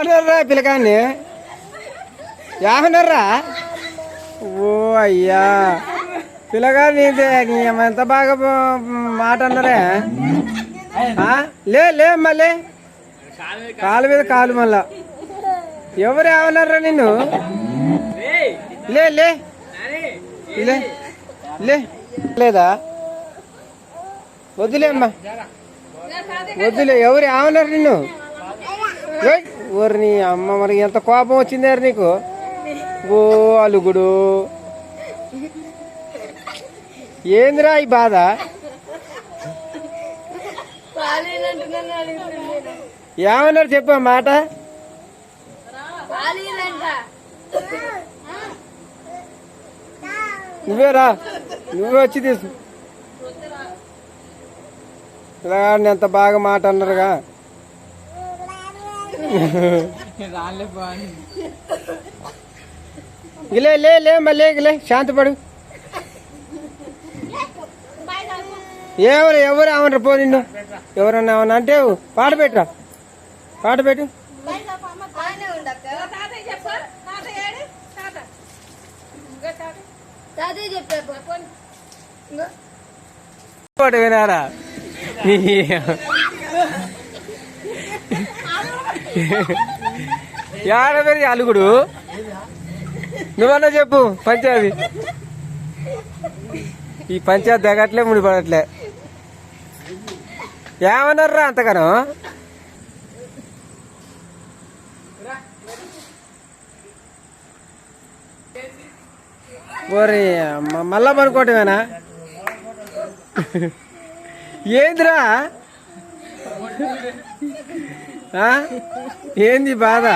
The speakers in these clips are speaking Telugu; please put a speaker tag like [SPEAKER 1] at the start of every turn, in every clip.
[SPEAKER 1] ఏమన్నారా పిల్లకాన్ని ఏమన్నారా ఓ అయ్యా. పిల్లగాని ఎంత బాగా మాట అన్నారే? లే లే మళ్ళీ కాలు మీద కాలు మళ్ళా. ఎవరు ఏమన్నారా నిన్ను? లే లే. లే లే. లేదా? వద్దులే అమ్మా. వద్దులే ఎవరు ఏమన్నారు నిన్ను? ఊరిని నీ అమ్మ మరి ఎంత కోపం వచ్చింది నీకు? ఓ అలుగుడు. ఏందిరా ఈ బాధ? ఏమన్నారు చెప్పు మాట? నువ్వే రా. నువ్వే వచ్చి తీసు. ఇలా ఎంత బాగా మాట అన్నారుగా. ఇలే లే లే మళ్ళీ లే శాంతపడు. ఎవరు ఎవరు ఏమన్నారు పో నిన్ను? ఎవరన్నా ఏమన్నా అంటే పాట పెట్టురా? పాట పెట్టు.
[SPEAKER 2] బాగానే ఉండక్క
[SPEAKER 1] యాడబెరి అలుగుడు? నువ్వన్నా చెప్పు పంచాయతీ. ఈ పంచాయతీ దిగట్లే ముడిపడట్లే. ఏమన్నారా అంతగానో? ఓరి మళ్ళా పనుకోవటమేనా? ఏందిరా? ఏంది బాధ?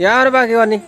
[SPEAKER 1] ఎవరు బాకి ఇవన్నీ